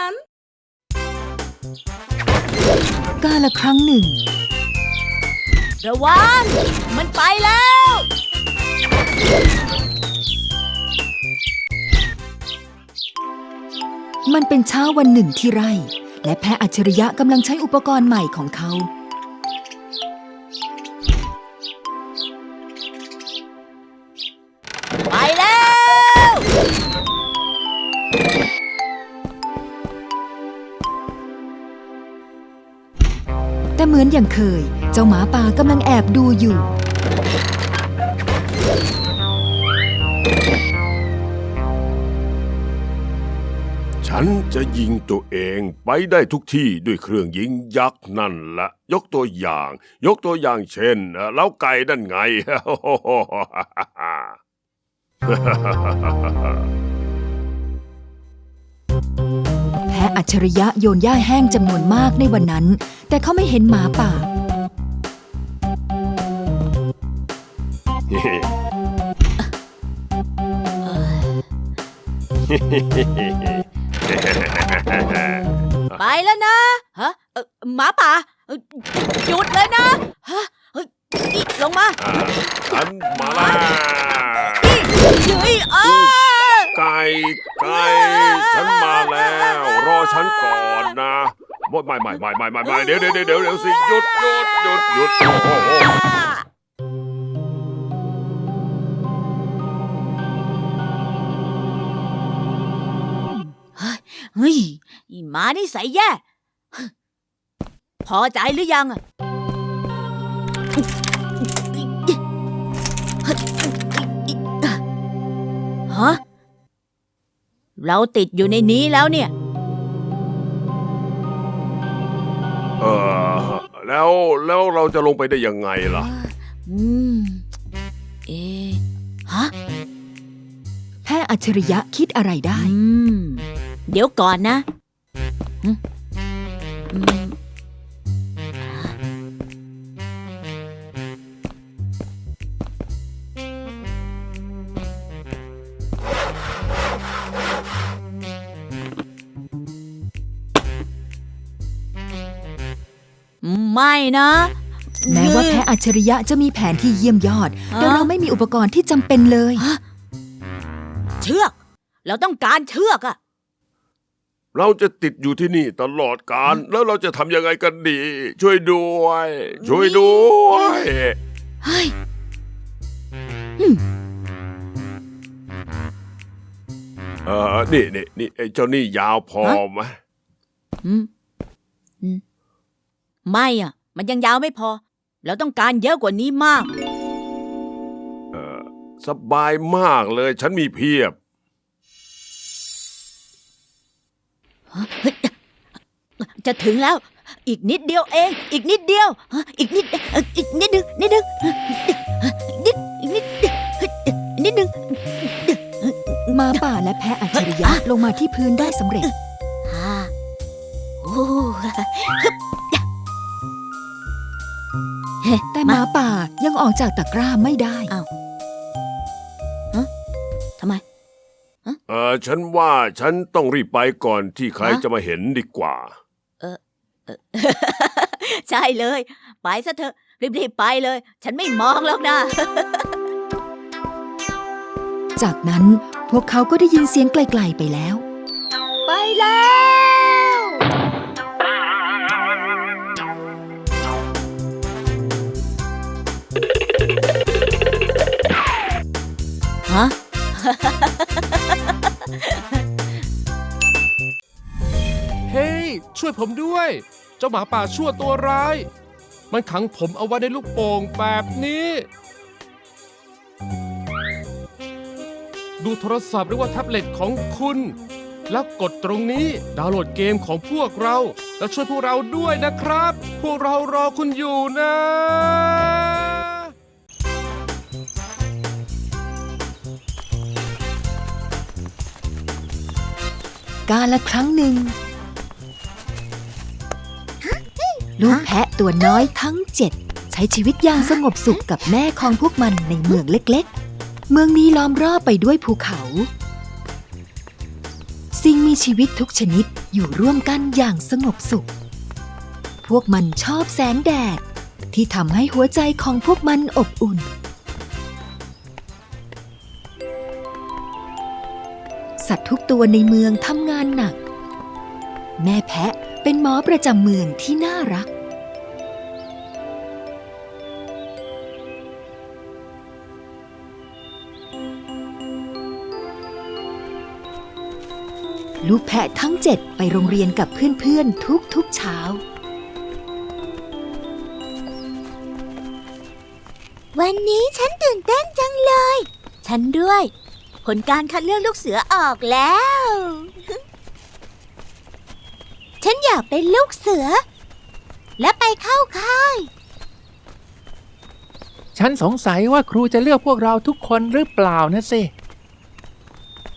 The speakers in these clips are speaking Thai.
นั้น กาละครั้งหนึ่ง ระวัง มันไปแล้ว มันเป็นเช้าวันหนึ่งที่ไร่ และแพะอัจฉริยะกำลังใช้อุปกรณ์ใหม่ของเขา แต่เหมือนอย่างเคย เจ้าหมาป่ากำลังแอบดูอยู่ ฉันจะยิงตัวเองไปได้ทุกที่ด้วยเครื่องยิงยักษ์นั่นละยกตัวอย่าง ยกตัวอย่างเช่นเอ่อเล้าไก่นั่นไง พะอัจฉริยะโยนหญ้าแห้งจำนวนมากในวันนั้น แต่เขาไม่เห็นหมาป่า ไปแล้วนะฮะเอ่อหมาป่าเอ่อหยุดเลยนะฮะเฮ้ยนี่ลงมาอ่าฉันมาแล้วเฮ้ยเออไก่ ไก่ฉันมาแล้ว รอฉันก่อนนะ ไม่ไม่ไม่ไม่ไม่ไม่ไม่เดี๋ยวเดี๋ยวเดี๋ยวเดี๋ยวเดี๋ยวสิหยุดหยุดหยุดหยุดโอ้โหเฮ้ยอีหมานี่ใส่แย่ พอใจหรือยังอะฮะ เราติดอยู่ในนี้แล้วเนี่ย เออแล้วแล้วเราจะลงไปได้ยังไงล่ะ อืม เอะฮะแพะอัจฉริยะคิดอะไรได้ อืม เดี๋ยวก่อนนะ ไม่นะ แม้ว่าแพะอัจฉริยะจะมีแผนที่เยี่ยมยอด แต่เราไม่มีอุปกรณ์ที่จำเป็นเลย เชือก เราต้องการเชือกอะเราจะติดอยู่ที่นี่ตลอดกาลแล้วเราจะทำยังไงกันดี ช่วยด้วย ช่วยด้วยเฮ้ยเออนี่นี่นี่ไอ้เจ้านี่ยาวพอไหมอืมอืม ไม่อะ มันยังยาวไม่พอ เราต้องการเยอะกว่านี้มาก เออสบายมากเลย ฉันมีเพียบ จะถึงแล้ว อีกนิดเดียวเอง อีกนิดเดียว อีกนิดเอ่ออีกนิดนึงนิดนึงนิดอีกนิดนิดนึงหมาป่าและแพะอัจฉริยะลงมาที่พื้นได้สำเร็จฮ่าโอ้ฮึบ แต่หมาป่ายังออกจากตะกร้าไม่ได้ทำไม เออฉันว่าฉันต้องรีบไปก่อนที่ใครฮะ จะมาเห็นดีกว่า ใช่เลย ไปซะเถอะ รีบๆไปเลย ฉันไม่มองหรอกนะ จากนั้นพวกเขาก็ได้ยินเสียงไกลๆไปแล้ว ไปแล้ ฮะ เฮ้ย ช่วยผมด้วย เจ้าหมาป่าชั่วตัวร้าย มันขังผมเอาไว้ในลูกโป่งแบบนี้ ดูโทรศัพท์หรือว่าแท็บเล็ตของคุณ แล้วกดตรงนี้ดาวน์โหลดเกมของพวกเรา แล้วช่วยพวกเราด้วยนะครับ พวกเรารอคุณอยู่นะ กาละครั้งหนึ่ง ลูกแพะตัวน้อยทั้งเจ็ดใช้ชีวิตอย่างสงบสุขกับแม่ของพวกมันในเมืองเล็กๆ เมืองนี้ล้อมรอบไปด้วยภูเขา สิ่งมีชีวิตทุกชนิดอยู่ร่วมกันอย่างสงบสุข พวกมันชอบแสงแดดที่ทำให้หัวใจของพวกมันอบอุ่น สัตว์ทุกตัวในเมืองทำงานหนัก แม่แพะเป็นหมอประจำเมืองที่น่ารัก ลูกแพะทั้งเจ็ดไปโรงเรียนกับเพื่อนๆทุกๆเช้า วันนี้ฉันตื่นเต้นจังเลย ฉันด้วย ผลการคัดเลือกลูกเสือออกแล้ว ฉันอยากเป็นลูกเสือ และไปเข้าค่าย ฉันสงสัยว่าครูจะเลือกพวกเราทุกคนหรือเปล่านะสิ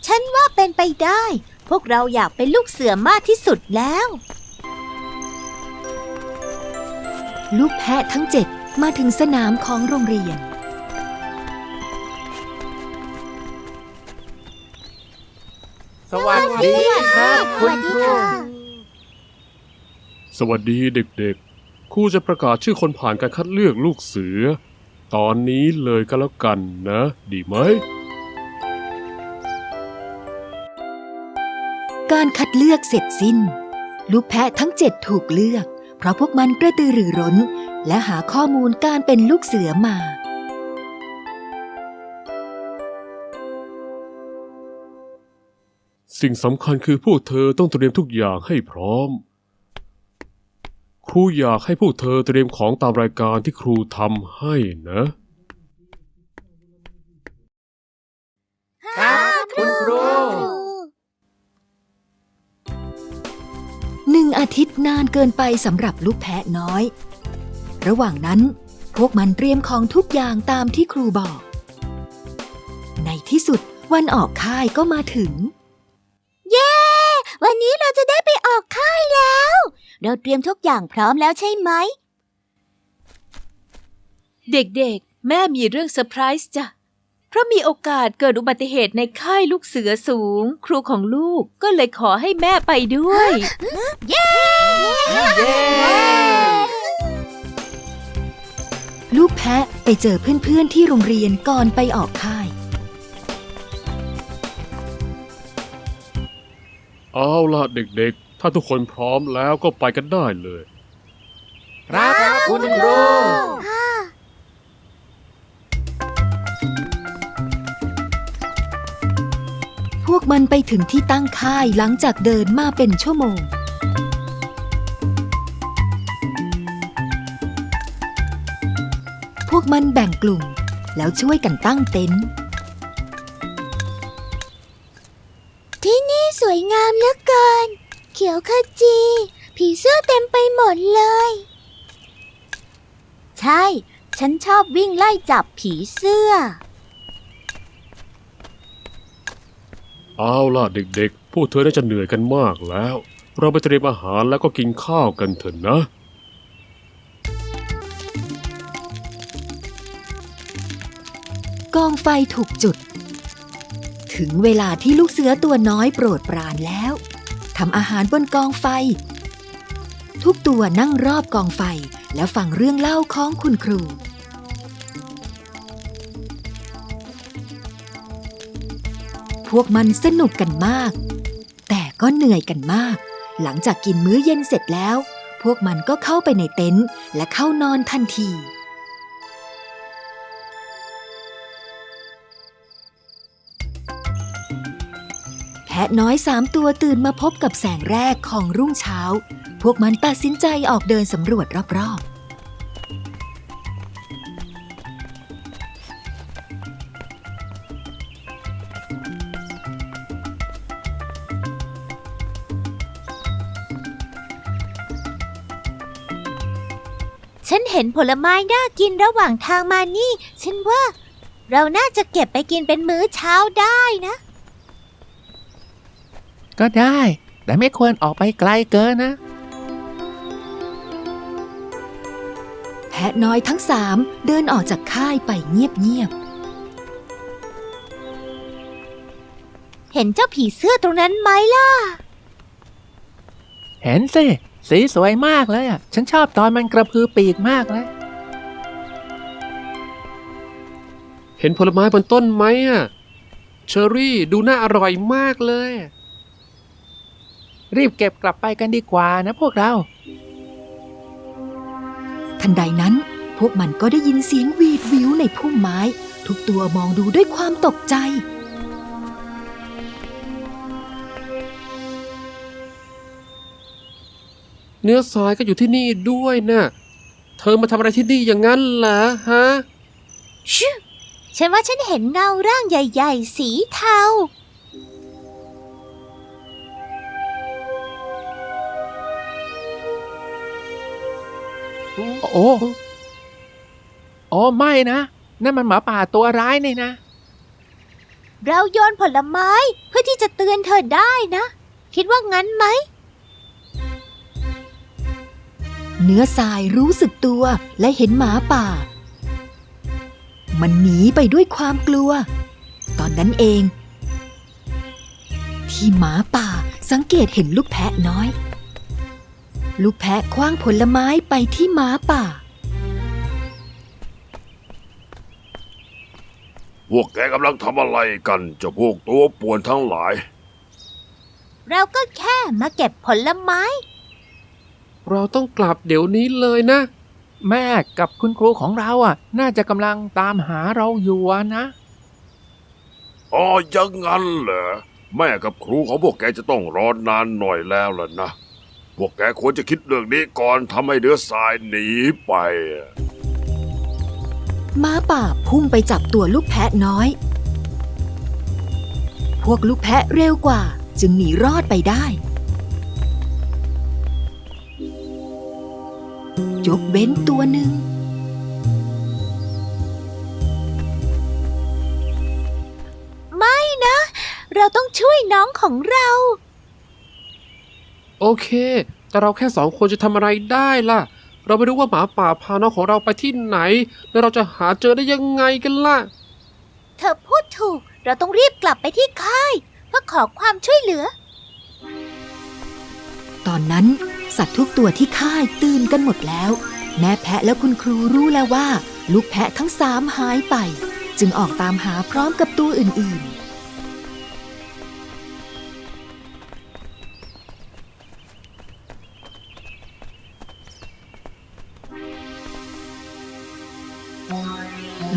ฉันว่าเป็นไปได้ พวกเราอยากเป็นลูกเสือมากที่สุดแล้ว ลูกแพะทั้งเจ็ดมาถึงสนามของโรงเรียน วัสดีครับคุณครูสวัสดีเด็กๆ ครูจะประกาศชื่อคนผ่านการคัดเลือกลูกเสือ ตอนนี้เลยก็แล้วกันนะ ดีไหม การคัดเลือกเสร็จสิ้น ลูกแพะทั้งเจ็ดถูกเลือก เพราะพวกมันกระตือรือร้น และหาข้อมูลการเป็นลูกเสือมา สิ่งสำคัญคือพวกเธอต้องเตรียมทุกอย่างให้พร้อม ครูอยากให้พวกเธอเตรียมของตามรายการที่ครูทำให้นะ ครับคุณครู หนึ่งอาทิตย์นานเกินไปสำหรับลูกแพะน้อย ระหว่างนั้น พวกมันเตรียมของทุกอย่างตามที่ครูบอก ในที่สุดวันออกค่ายก็มาถึง วันนี้เราจะได้ไปออกค่ายแล้ว เราเตรียมทุกอย่างพร้อมแล้วใช่ไหม เด็กๆ แม่มีเรื่องเซอร์ไพรส์จ้ะ เพราะมีโอกาสเกิดอุบัติเหตุในค่ายลูกเสือสูง ครูของลูกก็เลยขอให้แม่ไปด้วย เย้ ลูกแพะไปเจอเพื่อนๆที่โรงเรียนก่อนไปออกค่าย เอาล่ะเด็กๆ ถ้าทุกคนพร้อมแล้วก็ไปกันได้เลย ครับคุณครูพวกมันไปถึงที่ตั้งค่ายหลังจากเดินมาเป็นชั่วโมง พวกมันแบ่งกลุ่ม แล้วช่วยกันตั้งเต็นท์ วยงามเหลือเกิน เขียวขจี ผีเสื้อเต็มไปหมดเลย ใช่ ฉันชอบวิ่งไล่จับผีเสื้อ เอาล่ะเด็กๆ พวกเธอน่าจะเหนื่อยกันมากแล้ว เราไปเตรียมอาหารแล้วก็กินข้าวกันเถอะนะกองไฟถูกจุด ถึงเวลาที่ลูกเสือตัวน้อยโปรดปรานแล้วทำอาหารบนกองไฟ ทุกตัวนั่งรอบกองไฟแล้วฟังเรื่องเล่าของคุณครู พวกมันสนุกกันมาก แต่ก็เหนื่อยกันมาก หลังจากกินมื้อเย็นเสร็จแล้ว พวกมันก็เข้าไปในเต็นท์และเข้านอนทันทีะน้อยสามตัวตื่นมาพบกับแสงแรกของรุ่งเช้า พวกมันตัดสินใจออกเดินสำรวจรอบๆฉันเห็นผลไม้น่ากินระหว่างทางมานี่ ฉันว่า เราน่าจะเก็บไปกินเป็นมื้อเช้าได้นะ ก็ได้ แต่ไม่ควรออกไปไกลเกินนะ แพะน้อยทั้งสามเดินออกจากค่ายไปเงียบเห็นเจ้าผีเสื้อตรงนั้นไหมล่ะ เห็นสิ สีสวยมากเลยอะ ฉันชอบตอนมันกระพือปีกมากเลย เห็นผลไม้บนต้นไหมอะ เชอรี่ดูน่าอร่อยมากเลย รีบเก็บกลับไปกันดีกว่านะพวกเรา ทันใดนั้นพวกมันก็ได้ยินเสียงหวีดหวิวในพุ่มไม้ ทุกตัวมองดูด้วยความตกใจ เนื้อทรายก็อยู่ที่นี่ด้วยนะเธอมาทำอะไรที่นี่อย่างนั้นเหรอฮะชิวฉันว่าฉันเห็นเงาร่างใหญ่ ๆ สีเทา โอ้โอ้โอ้ไม่นะ นั่นมันหมาป่าตัวร้ายนี่นะ เราโยนผลไม้เพื่อที่จะเตือนเธอได้นะ คิดว่างั้นไหม เนื้อทรายรู้สึกตัวและเห็นหมาป่า มันหนีไปด้วยความกลัว ตอนนั้นเอง ที่หมาป่าสังเกตเห็นลูกแพะน้อย ลูกแพะคว้างผลไม้ไปที่หมาป่า พวกแกกำลังทำอะไรกันเจ้าพวกตัวป่วนทั้งหลาย เราก็แค่มาเก็บผลไม้ เราต้องกลับเดี๋ยวนี้เลยนะ แม่กับคุณครูของเราอะ น่าจะกำลังตามหาเราอยู่อะนะ อ๋ออยังงั้นเหรอ แม่กับครูของพวกแกจะต้องรอนนานหน่อยแล้วล่ะนะ พวกแกควรจะคิดเรื่องนี้ก่อนทำให้เดือทรายหนีไปอะม้าป่าพุ่งไปจับตัวลูกแพะน้อย พวกลูกแพะเร็วกว่าจึงหนีรอดไปได้ ยกเว้นตัวหนึ่ง ไม่นะ เราต้องช่วยน้องของเรา โอเค แต่เราแค่สองคนจะทำอะไรได้ล่ะ เราไม่รู้ว่าหมาป่าพาน้องของเราไปที่ไหน แล้วเราจะหาเจอได้ยังไงกันล่ะ เธอพูดถูก เราต้องรีบกลับไปที่ค่าย เพื่อขอความช่วยเหลือ ตอนนั้นสัตว์ทุกตัวที่ค่ายตื่นกันหมดแล้ว แม่แพะและคุณครูรู้แล้วว่า ลูกแพะทั้งสามหายไป จึงออกตามหาพร้อมกับตัวอื่นๆ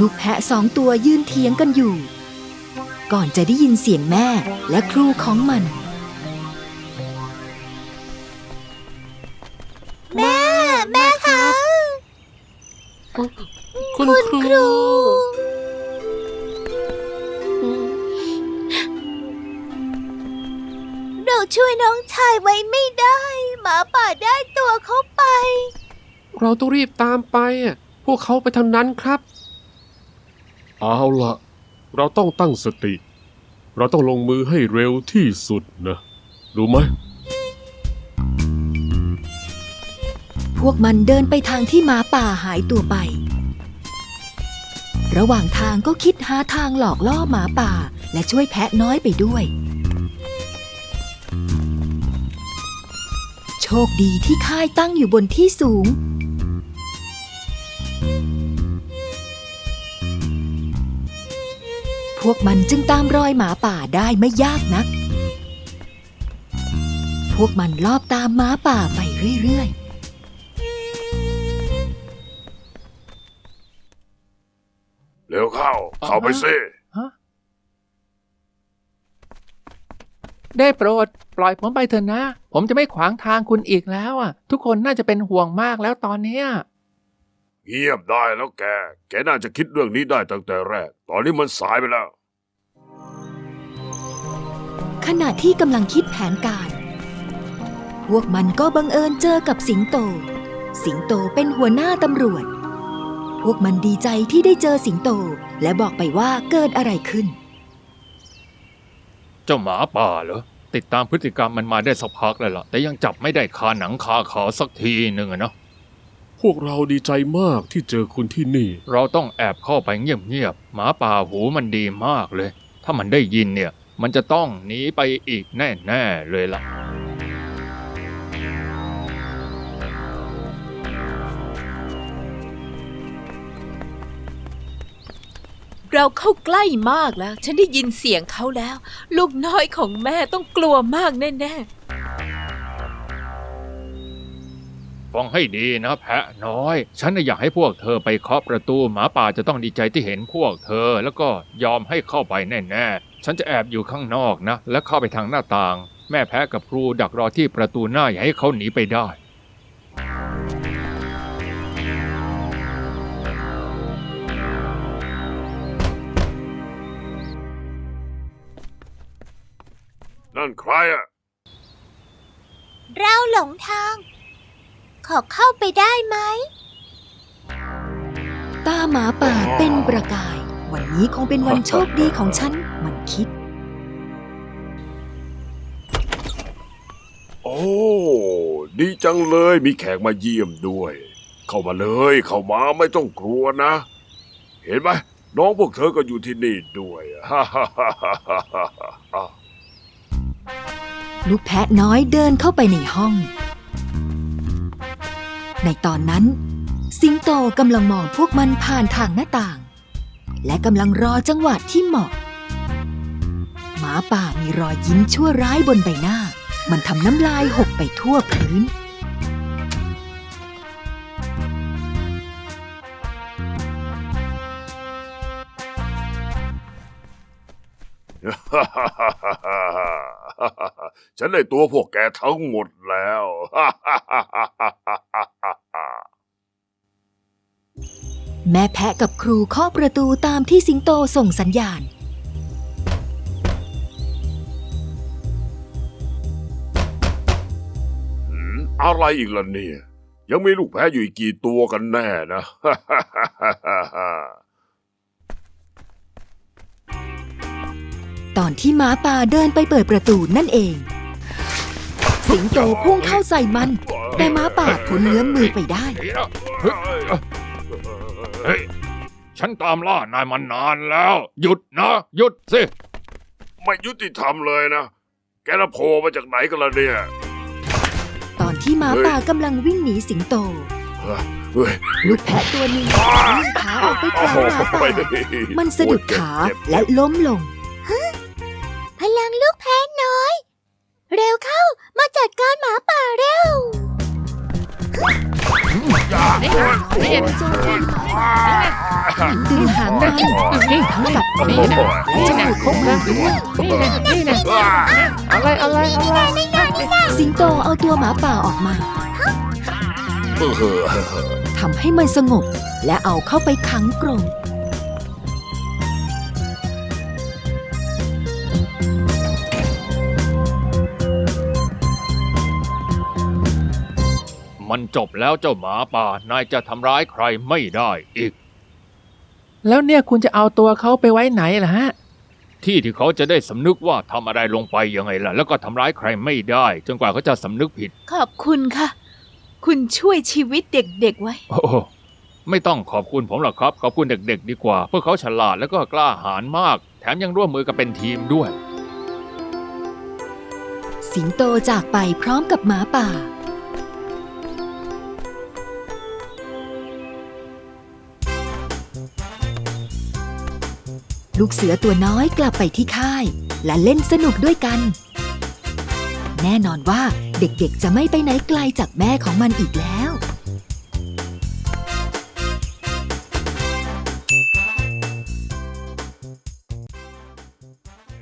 ลูกแพะสองตัวยืนเถียงกันอยู่ ก่อนจะได้ยินเสียงแม่และครูของมัน แม่ แม่คะคุณครู เราช่วยน้องชายไว้ไม่ได้ หมาป่าได้ตัวเขาไป เราต้องรีบตามไปอะพวกเขาไปทางนั้นครับ เอาละเราต้องตั้งสติ เราต้องลงมือให้เร็วที่สุดนะ รู้ไหม พวกมันเดินไปทางที่หมาป่าหายตัวไป ระหว่างทางก็คิดหาทางหลอกล่อหมาป่า และช่วยแพะน้อยไปด้วย โชคดีที่ค่ายตั้งอยู่บนที่สูง วกมันจึงตามรอยหมาป่าได้ไม่ยากนัก พวกมันลอบตามหมาป่าไปเรื่อยๆเร็วเข้า เข้าไปสิได้โปรด ปล่อยผมไปเถอะนะ ผมจะไม่ขวางทางคุณอีกแล้วอะ ทุกคนน่าจะเป็นห่วงมากแล้วตอนเนี้ย เงียบได้แล้วแก แกน่าจะคิดเรื่องนี้ได้ตั้งแต่แรก ตอนนี้มันสายไปแล้ว ขณะที่กำลังคิดแผนการ พวกมันก็บังเอิญเจอกับสิงโต สิงโตเป็นหัวหน้าตำรวจ พวกมันดีใจที่ได้เจอสิงโต และบอกไปว่าเกิดอะไรขึ้น เจ้าหมาป่าเหรอ ติดตามพฤติกรรมมันมาได้สักพักแล้วล่ะ แต่ยังจับไม่ได้คาหนังคาเขาสักทีหนึ่งอะเนาะพ วกเราดีใจมากที่เจอคุณที่นี่ เราต้องแอบเข้าไปเงียบๆหมาป่าหูมันดีมากเลย ถ้ามันได้ยินเนี่ย มันจะต้องหนีไปอีกแน่ๆเลยล่ะเราเข้าใกล้มากแล้ว ฉันได้ยินเสียงเขาแล้ว ลูกน้อยของแม่ต้องกลัวมากแน่ ฟังให้ดีนะแพะน้อย ฉันน่ะอยากให้พวกเธอไปเคาะประตูหมาป่าจะต้องดีใจที่เห็นพวกเธอ แล้วก็ยอมให้เข้าไปแน่ๆ ฉันจะแอบอยู่ข้างนอกนะ และเข้าไปทางหน้าต่าง แม่แพะกับครูดักรอที่ประตูหน้าอย่าให้เขาหนีไปได้นั่นใครอะเราหลงทาง ขอเข้าไปได้ไหม ตาหมาป่าเป็นประกาย วันนี้คงเป็นวันโชคดีของฉัน มันคิด โอ้ ดีจังเลยมีแขกมาเยี่ยมด้วย เข้ามาเลย เข้ามาไม่ต้องกลัวนะ เห็นไหมน้องพวกเธอก็อยู่ที่นี่ด้วยฮ่าฮ่าฮ่าฮ่าฮ่าฮ่าลูกแพะน้อยเดินเข้าไปในห้อง ในตอนนั้น สิงโตกำลังมองพวกมันผ่านทางหน้าต่าง และกำลังรอจังหวะที่เหมาะ หมาป่ามีรอยยิ้มชั่วร้ายบนใบหน้า มันทำน้ำลายหกไปทั่วพื้นฉันได้ตัวพวกแกทั้งหมดแล้ว ฮ่าฮ่าฮ่าฮ่า แม่แพะกับครูเคาะประตูตามที่สิงโตส่งสัญญาณหืมอะไรอีกล่ะเนี่ย ยังมีลูกแพ้อยู่อีกกี่ตัวกันแน่นะ ตอนที่หมาป่าเดินไปเปิดประตูนั่นเอง สิงโตพุ่งเข้าใส่มัน แต่หมาป่าพ้นเงื้อมมือไปได้หนีแล้วเฮ้ยเฮ้ย ฉันตามล่านายมานานแล้ว หยุดนะ หยุดสิ ไม่ยุติธรรมเลยนะ แกน่ะโผล่มาจากไหนกันล่ะเนี่ย ตอนที่หมาป่ากำลังวิ่งหนีสิงโต เฮ้ยลูกแพะตัวหนึ่งวิ่งขาออกไปกลางหน้าต่างมันสะดุดขาและล้มลง พลังลูกแพ้น้อย เร็วเข้ามาจัดการหมาป่าเร็ว ดึงหางมันทั้งกัดนี่นะจมูกของมันะนี่นะนี่นะอะไรอะไรอะไรสิงโตเอาตัวหมาป่าออกมาทำให้มันสงบและเอาเข้าไปขังกรง มันจบแล้วเจ้าหมาป่านายจะทำร้ายใครไม่ได้อีก แล้วเนี่ยคุณจะเอาตัวเขาไปไว้ไหนล่ะฮะ ที่ที่เขาจะได้สำนึกว่าทำอะไรลงไปยังไงล่ะ แล้วก็ทำร้ายใครไม่ได้ จนกว่าเขาจะสำนึกผิดๆขอบคุณค่ะ คุณช่วยชีวิตเด็กๆไว้ โอ้โหไม่ต้องขอบคุณผมหรอกครับ ขอบคุณเด็กๆ ดีกว่า พวกเขาฉลาดแล้วก็กล้าหาญมาก แถมยังร่วมมือกันเป็นทีมด้วย สิงโตจากไปพร้อมกับหมาป่า ลูกเสือตัวน้อยกลับไปที่ค่าย และเล่นสนุกด้วยกัน แน่นอนว่าเด็กๆจะไม่ไปไหนไกลจากแม่ของมันอีกแล้ว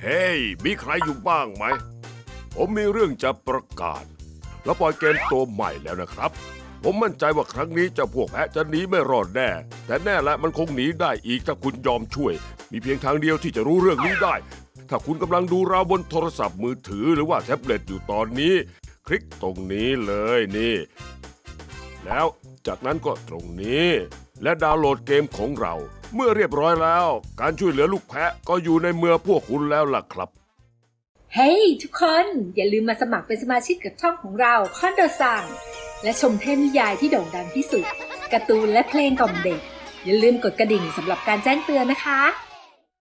เฮ้ย มีใครอยู่บ้างไหม ผมมีเรื่องจะประกาศ แล้วปล่อยเกมตัวใหม่แล้วนะครับ ผมมั่นใจว่าครั้งนี้เจะพวกแพะจะหนีไม่รอดแน่ แต่แน่ละมันคงหนีได้อีกถ้าคุณยอมช่วย มีเพียงทางเดียวที่จะรู้เรื่องนี้ได้ ถ้าคุณกำลังดูเราบนโทรศัพท์มือถือหรือว่าแท็บเล็ตอยู่ตอนนี้ คลิกตรงนี้เลยนี่ แล้วจากนั้นก็ตรงนี้ และดาวน์โหลดเกมของเรา เมื่อเรียบร้อยแล้ว การช่วยเหลือลูกแพะก็อยู่ในมือพวกคุณแล้วล่ะครับเฮ้ยทุกคนอย่าลืมมาสมัครเป็นสมาชิกกับช่องของเราคอนโดซังและชมเทพนิยายที่โด่งดังที่สุดการ์ตูนและเพลงกล่อมเด็ก อย่าลืมกดกระดิ่งสำหรับการแจ้งเตือนนะคะ